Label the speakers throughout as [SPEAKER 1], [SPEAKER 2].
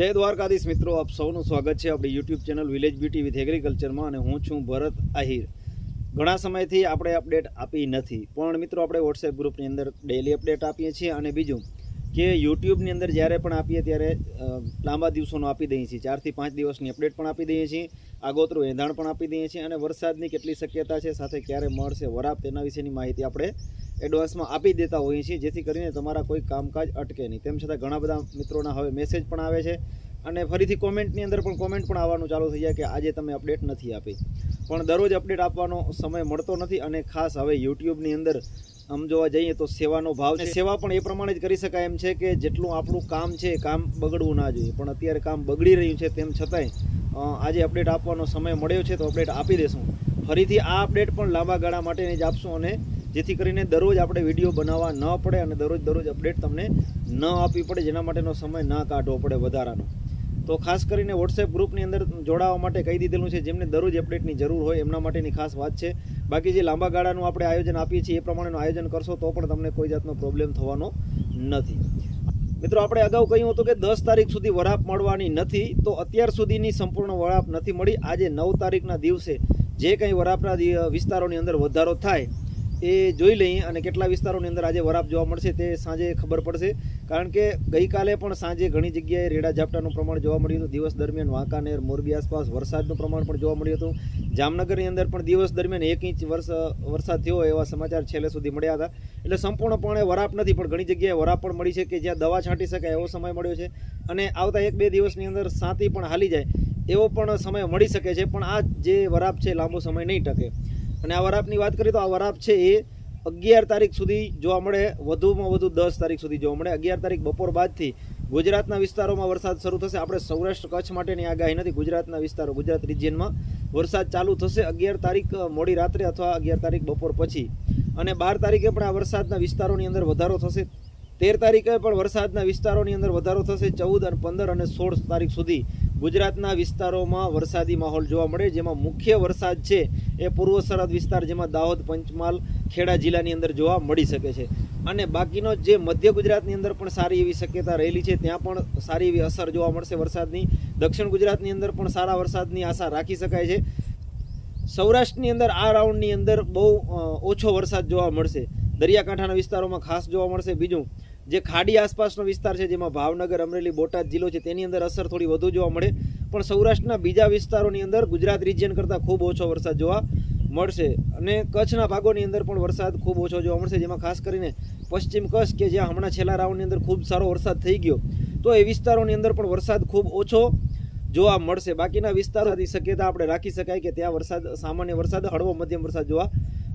[SPEAKER 1] જય દ્વારકાધીશ મિત્રો, આપ સૌનું સ્વાગત છે આપણી YouTube channel village beauty with એગ્રીકલ્ચરમાં અને હું છું ભરત આહિર. ઘણા સમયથી આપણે અપડેટ આપી નથી, પણ મિત્રો આપણે વોટ્સએપ ગ્રુપની અંદર ડેલી અપડેટ આપીએ છીએ અને બીજું કે યુટ્યુબની અંદર જ્યારે પણ આપીએ ત્યારે લાંબા દિવસોનું આપી દઈએ છીએ ચારથી પાંચ દિવસની અપડેટ પણ આપી દઈએ છીએ, આગોતરું એંધાણ પણ આપી દઈએ છીએ અને વરસાદની કેટલી શક્યતા છે, સાથે ક્યારે મળશે, વરાપ તેના વિશેની માહિતી આપણે એડવાન્સમાં આપી દેતા હોઈએ છીએ, જેથી કરીને તમારા કોઈ કામકાજ અટકે નહીં. તેમ છતાં ઘણા બધા મિત્રોના હવે મેસેજ પણ આવે છે અને ફરીથી કોમેન્ટની અંદર પણ કોમેન્ટ પણ આવવાનું ચાલુ થઈ જાય કે આજે તમે અપડેટ નથી આપી. પણ દરરોજ અપડેટ આપવાનો સમય મળતો નથી અને ખાસ હવે યુટ્યુબની અંદર આમ જોવા જઈએ તો સેવાનો ભાવ છે. સેવા પણ એ પ્રમાણે જ કરી શકાય એમ છે કે જેટલું આપણું કામ છે કામ બગડવું ના જોઈએ. પણ અત્યારે કામ બગડી રહ્યું છે તેમ છતાંય આજે અપડેટ આપવાનો સમય મળ્યો છે તો અપડેટ આપી દેશું. ફરીથી આ અપડેટ પણ લાંબા ગાળા માટેની જ આપશું અને જેથી કરીને દરરોજ આપણે વીડિયો બનાવવા ન પડે અને દરરોજ દરરોજ અપડેટ તમને ન આપવી પડે, જેના માટેનો સમય ન કાઢવો પડે વધારાનો. તો ખાસ કરીને વોટ્સએપ ગ્રુપની અંદર જોડાવા માટે કહી દીધેલું છે, જેમને દરરોજ અપડેટની જરૂર હોય એમના માટેની ખાસ વાત છે. બાકી જે લાંબા ગાળાનું આપણે આયોજન આપીએ છીએ, એ પ્રમાણેનું આયોજન કરશો તો પણ તમને કોઈ જાતનો પ્રોબ્લેમ થવાનો નથી. મિત્રો, આપણે અગાઉ કહ્યું હતું કે દસ તારીખ સુધી વરાપ મળવાની નથી, તો અત્યાર સુધીની સંપૂર્ણ વરાપ નથી મળી. આજે નવ તારીખના દિવસે જે કંઈ વરાપના વિસ્તારોની અંદર વધારો થાય એ જોઈ લઈએ અને કેટલા વિસ્તારોની અંદર આજે વરાપ જોવા મળશે તે સાંજે ખબર પડશે. કારણ કે ગઈકાલે પણ સાંજે ઘણી જગ્યાએ રેડા ઝાપટાનું પ્રમાણ જોવા મળ્યું હતું. દિવસ દરમિયાન વાંકાનેર, મોરબી આસપાસ વરસાદનું પ્રમાણ પણ જોવા મળ્યું હતું. જામનગરની અંદર પણ દિવસ દરમિયાન એક ઇંચ વરસાદ થયો એવા સમાચાર છેલ્લે સુધી મળ્યા હતા. એટલે સંપૂર્ણપણે વરાપ નથી, પણ ઘણી જગ્યાએ વરાપ પણ મળી છે કે જ્યાં દવા છાંટી શકાય એવો સમય મળ્યો છે. અને આવતા એક બે દિવસની અંદર સાંતી પણ હાલી જાય એવો પણ સમય મળી શકે છે. પણ આ જે વરાપ છે, લાંબો સમય નહીં ટકે. અને આ વરાપની વાત કરીએ તો આ વરાપ છે એ અગિયાર તારીખ સુધી જોવા મળે, વધુમાં વધુ દસ તારીખ સુધી જોવા મળે. અગિયાર તારીખ બપોર બાદથી ગુજરાતના વિસ્તારોમાં વરસાદ શરૂ થશે. આપણે સૌરાષ્ટ્ર કચ્છ માટેની આગાહી નથી. ગુજરાતના વિસ્તારો, ગુજરાત રિજિયનમાં વરસાદ ચાલુ થશે અગિયાર તારીખ મોડી રાત્રે અથવા અગિયાર તારીખ બપોર પછી. અને બાર તારીખે પણ આ વરસાદના વિસ્તારોની અંદર વધારો થશે. તેર તારીખે પણ વરસાદના વિસ્તારોની અંદર વધારો થશે ચૌદ અને પંદર અને સોળ તારીખ સુધી. ગુજરાતના વિસ્તારોમાં વરસાદી માહોલ જોવા મળે, જેમાં મુખ્ય વરસાદ છે એ પૂર્વ સરહદ વિસ્તાર, જેમાં દાહોદ, પંચમહાલ, ખેડા જિલ્લાની અંદર જોવા મળી શકે છે. અને બાકીનો જે મધ્ય ગુજરાતની અંદર પણ સારી એવી શક્યતા રહેલી છે, ત્યાં પણ સારી એવી અસર જોવા મળશે વરસાદની. દક્ષિણ ગુજરાતની અંદર પણ સારા વરસાદની આશા રાખી શકાય છે. સૌરાષ્ટ્રની અંદર આ રાઉન્ડની અંદર બહુ ઓછો વરસાદ જોવા મળશે. દરિયાકાંઠાના વિસ્તારોમાં ખાસ જોવા મળશે બીજું. જે ખાડી આસપાસનો વિસ્તાર છે, જેમાં ભાવનગર, અમરેલી, બોટાદ જિલ્લો છે, તેની અંદર અસર થોડી વધુ જોવા મળે. પણ સૌરાષ્ટ્રના બીજા વિસ્તારોની અંદર ગુજરાત રિજિયન કરતાં ખૂબ ઓછો વરસાદ જોવા મળશે. અને કચ્છના ભાગોની અંદર પણ વરસાદ ખૂબ ઓછો જોવા મળશે, જેમાં ખાસ કરીને પશ્ચિમ કચ્છ કે જ્યાં હમણાં છેલ્લા રાઉન્ડની અંદર ખૂબ સારો વરસાદ થઈ ગયો, તો એ વિસ્તારોની અંદર પણ વરસાદ ખૂબ ઓછો જોવા મળશે. બાકીના વિસ્તારોની શક્યતા આપણે રાખી શકાય કે ત્યાં વરસાદ, સામાન્ય વરસાદ, હળવો મધ્યમ વરસાદ જોવા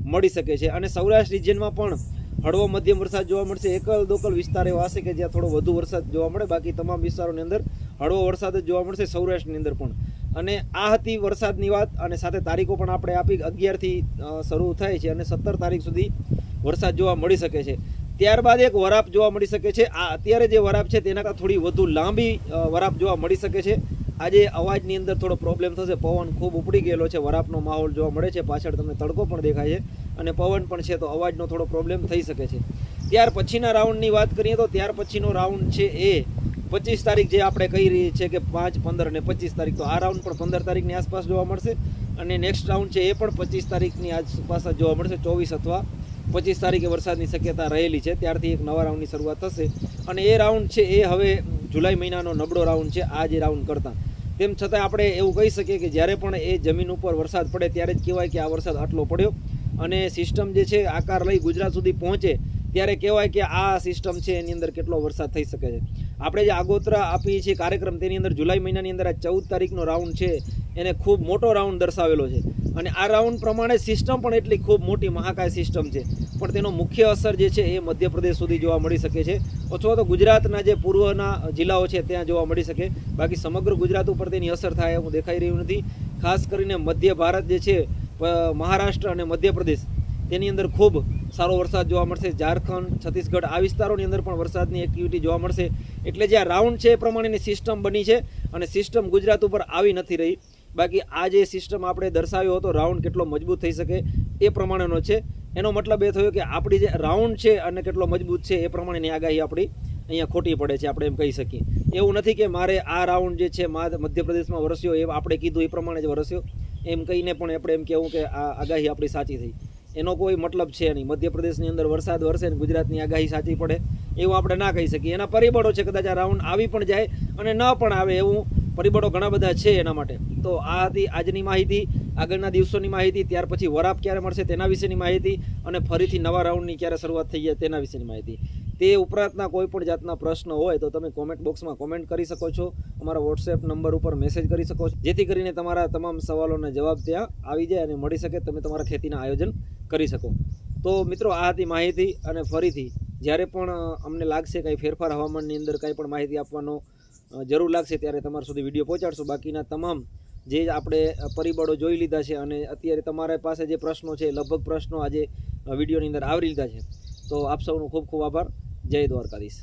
[SPEAKER 1] મળી શકે છે. અને સૌરાષ્ટ્ર રિજિયનમાં પણ હળવો મધ્યમ વરસાદ જોવા મળશે. એકલ દોકલ વિસ્તાર એવા હશે કે જ્યાં થોડો વધુ વરસાદ જોવા મળે. બાકી તમામ વિસ્તારોની અંદર હળવો વરસાદ જ જોવા મળશે, સૌરાષ્ટ્રની અંદર પણ. અને આ હતી વરસાદની વાત અને સાથે તારીખો પણ આપણે આપી. અગિયારથી શરૂ થાય છે અને સત્તર તારીખ સુધી વરસાદ જોવા મળી શકે છે. ત્યારબાદ એક વરાપ જોવા મળી શકે છે. આ અત્યારે જે વરાપ છે તેના કરતાં થોડી વધુ લાંબી વરાપ જોવા મળી શકે છે. આજે અવાજની અંદર થોડો પ્રોબ્લેમ થશે. પવન ખૂબ ઉપડી ગયેલો છે. વરાપનો માહોલ જોવા મળે છે. પાછળ તમને તડકો પણ દેખાય છે. અને પવન પણ છે, તો અવાજનો થોડો પ્રોબ્લેમ થઈ શકે છે. ત્યાર પછીના રાઉન્ડની વાત કરીએ તો ત્યાર પછીનો રાઉન્ડ છે એ પચીસ તારીખ જે આપણે કહી રહી છે કે પાંચ, પંદર અને પચીસ તારીખ. તો આ રાઉન્ડ પણ પંદર તારીખની આસપાસ જોવા મળશે અને નેક્સ્ટ રાઉન્ડ છે એ પણ પચીસ તારીખની આસપાસ જોવા મળશે, ચોવીસ અથવા પચીસ તારીખે વરસાદની શક્યતા રહેલી છે. ત્યારથી એક નવા રાઉન્ડની શરૂઆત થશે અને એ રાઉન્ડ છે એ હવે જુલાઈ મહિનાનો નબળો રાઉન્ડ છે, આ જે રાઉન્ડ કરતાં. તેમ છતાં આપણે એવું કહી શકીએ કે જ્યારે પણ એ જમીન ઉપર વરસાદ પડે ત્યારે જ કહેવાય કે આ વરસાદ આટલો પડ્યો. અને સિસ્ટમ જે છે આકાર લઈ ગુજરાત સુધી પહોંચે, ત્યારે કહેવાય કે આ સિસ્ટમ છે, એની અંદર કેટલો વરસાદ થઈ શકે છે. આપણે જે આગોતરા આપીએ છીએ કાર્યક્રમ, તેની અંદર જુલાઈ મહિનાની અંદર આ ચૌદ તારીખનો રાઉન્ડ છે, એને ખૂબ મોટો રાઉન્ડ દર્શાવેલો છે. અને આ રાઉન્ડ પ્રમાણે સિસ્ટમ પણ એટલી ખૂબ મોટી મહાકાય સિસ્ટમ છે. પણ તેનો મુખ્ય અસર જે છે, એ મધ્યપ્રદેશ સુધી જોવા મળી શકે છે. અથવા તો ગુજરાતના જે પૂર્વના જિલ્લાઓ છે, ત્યાં જોવા મળી શકે. બાકી સમગ્ર ગુજરાત ઉપર તેની અસર થાય, એવું દેખાઈ રહ્યું નથી. ખાસ કરીને મધ્ય ભારત જે છે મહારાષ્ટ્ર અને મધ્યપ્રદેશ. તેની અંદર ખૂબ સારો વરસાદ જોવા મળશે. ઝારખંડ, છત્તીસગઢ આ વિસ્તારોની અંદર પણ વરસાદની એક્ટિવિટી જોવા મળશે. એટલે જે આ રાઉન્ડ છે એ પ્રમાણેની સિસ્ટમ બની છે અને સિસ્ટમ ગુજરાત ઉપર આવી નથી રહી. બાકી આ જે સિસ્ટમ આપણે દર્શાવ્યો હતો રાઉન્ડ કેટલો મજબૂત થઈ શકે એ પ્રમાણેનો છે. એનો મતલબ એ થયો કે આપણી જે રાઉન્ડ છે અને કેટલો મજબૂત છે એ પ્રમાણેની આગાહી આપણી અહીંયા ખોટી પડે છે, આપણે એમ કહી શકીએ. એવું નથી કે મારે આ રાઉન્ડ જે છે મધ્યપ્રદેશમાં વરસ્યો એ આપણે કીધું એ પ્રમાણે જ વરસ્યો. એમ કહીને પણ આપણે એમ કહેવું કે આ આગાહી આપણી સાચી થઈ. એનો કોઈ મતલબ છે નહીં. મધ્યપ્રદેશની અંદર વરસાદ વરસે ને ગુજરાતની આગાહી સાચી પડે, એવું આપણે ના કહી શકીએ. એના પરિબળો છે કદાચ આ રાઉન્ડ આવી પણ જાય અને ન પણ આવે એવું પરિબળો ઘણા બધા છે એના માટે. તો આ હતી આજની માહિતી. આગળના દિવસોની માહિતી, ત્યાર પછી વરાપ ક્યારે મળશે તેના વિશેની માહિતી અને ફરીથી નવા રાઉન્ડની ક્યારે શરૂઆત થઈ જાય તેના વિશેની માહિતી. તે ઉપરાંતના કોઈ પણ જાતના પ્રશ્ન હોય તો તમે કોમેન્ટ બોક્સમાં કોમેન્ટ કરી શકો છો. અમારા વોટ્સએપ નંબર ઉપર મેસેજ કરી શકો છો. જેથી કરીને તમારા તમામ સવાલોના જવાબ ત્યાં આવી જાય અને મળી શકે તમે તમારા ખેતીના આયોજન કરી શકો. તો મિત્રો, આ હતી માહિતી અને ફરીથી જ્યારે પણ અમને લાગશે કંઈ ફેરફાર હવામાનની અંદર કંઈ પણ માહિતી આપવાનો જરૂર લાગશે ત્યારે તમારા સુધી વીડિયો પહોંચાડશું. બાકીના તમામ જે આપણે પરિબળો જોઈ લીધા છે અને અત્યારે તમારા પાસે જે પ્રશ્નો છે લગભગ પ્રશ્નો આજે વિડીયોની અંદર આવરી લીધા છે. તો આપ સૌનો ખૂબ ખૂબ આભાર. જય દ્વારકાધીશ.